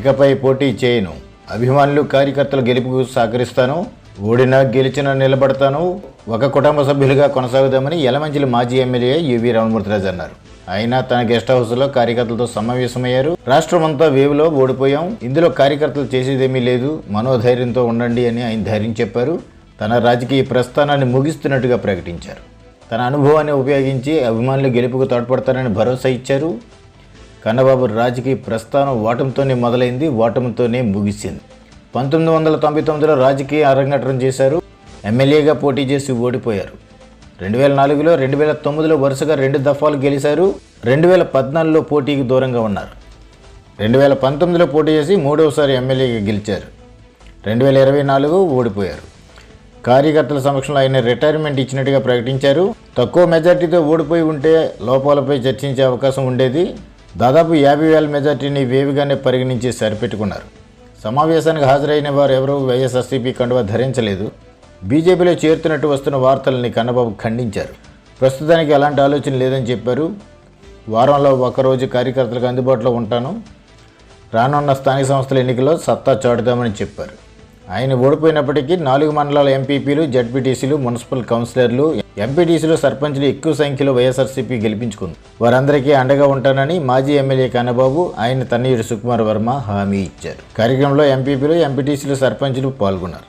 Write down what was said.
ఇకపై పోటీ చేయను. అభిమానులు కార్యకర్తల గెలుపుకు సహకరిస్తాను. ఓడినా గెలిచినా నిలబడతాను. ఒక కుటుంబ సభ్యులుగా కొనసాగుదామని యలమంచిలి మాజీ ఎమ్మెల్యే యువి రమణమూర్తిరాజు అన్నారు. అయినా తన గెస్ట్ హౌస్లో కార్యకర్తలతో సమావేశమయ్యారు. రాష్ట్రమంతా వేవులో ఓడిపోయాం. ఇందులో కార్యకర్తలు చేసేదేమీ లేదు. మనోధైర్యంతో ఉండండి అని ఆయన ధైర్యం చెప్పారు. తన రాజకీయ ప్రస్థానాన్ని ముగిస్తున్నట్టుగా ప్రకటించారు. తన అనుభవాన్ని ఉపయోగించి అభిమానులు గెలుపుకు తోడ్పడతారని భరోసా ఇచ్చారు. కన్నబాబు రాజకీయ ప్రస్థానం ఓటమితోనే మొదలైంది ఓటమితోనే ముగిసింది. పంతొమ్మిది వందల తొంభై తొమ్మిదిలో రాజకీయ అరంగేట్రం చేశారు ఎమ్మెల్యేగా పోటీ చేసి ఓడిపోయారు. రెండు వేల నాలుగులో రెండు వేల తొమ్మిదిలో వరుసగా రెండు దఫాలు గెలిచారు రెండు వేల పద్నాలుగులో పోటీకి దూరంగా ఉన్నారు. రెండు వేల పంతొమ్మిదిలో పోటీ చేసి మూడవసారి ఎమ్మెల్యేగా గెలిచారు. రెండు వేల ఇరవై నాలుగు ఓడిపోయారు. కార్యకర్తల సమక్షంలో ఆయన రిటైర్మెంట్ ఇచ్చినట్టుగా ప్రకటించారు. తక్కువ మెజార్టీతో ఓడిపోయి ఉంటే లోపాలపై చర్చించే అవకాశం ఉండేది. దాదాపు యాభై వేల మెజార్టీని వేవిగానే పరిగణించి సరిపెట్టుకున్నారు. సమావేశానికి హాజరైన వారు ఎవరూ వైఎస్ఆర్సీపీ కండువా ధరించలేదు. బీజేపీలో చేరుతున్నట్టు వస్తున్న వార్తల్ని కన్నబాబు ఖండించారు. ప్రస్తుతానికి అలాంటి ఆలోచన లేదని చెప్పారు. వారంలో ఒకరోజు కార్యకర్తలకు అందుబాటులో ఉంటాను. రానున్న స్థానిక సంస్థల ఎన్నికల్లో సత్తా చాటుదామని చెప్పారు. ఆయన ఓడిపోయినప్పటికీ నాలుగు మండలాల ఎంపీపీలు జడ్పీటీసీలు మున్సిపల్ కౌన్సిలర్లు ఎంపీటీసీలు సర్పంచ్లు ఎక్కువ సంఖ్యలో వైఎస్ఆర్సీపీ గెలిపించుకుంది. వారందరికీ అండగా ఉంటానని మాజీ ఎమ్మెల్యే కన్నబాబు ఆయన తన్నీరు సుకుమార్ వర్మ హామీ ఇచ్చారు. కార్యక్రమంలో ఎంపీపీలు ఎంపీటీసీలు సర్పంచ్లు పాల్గొన్నారు.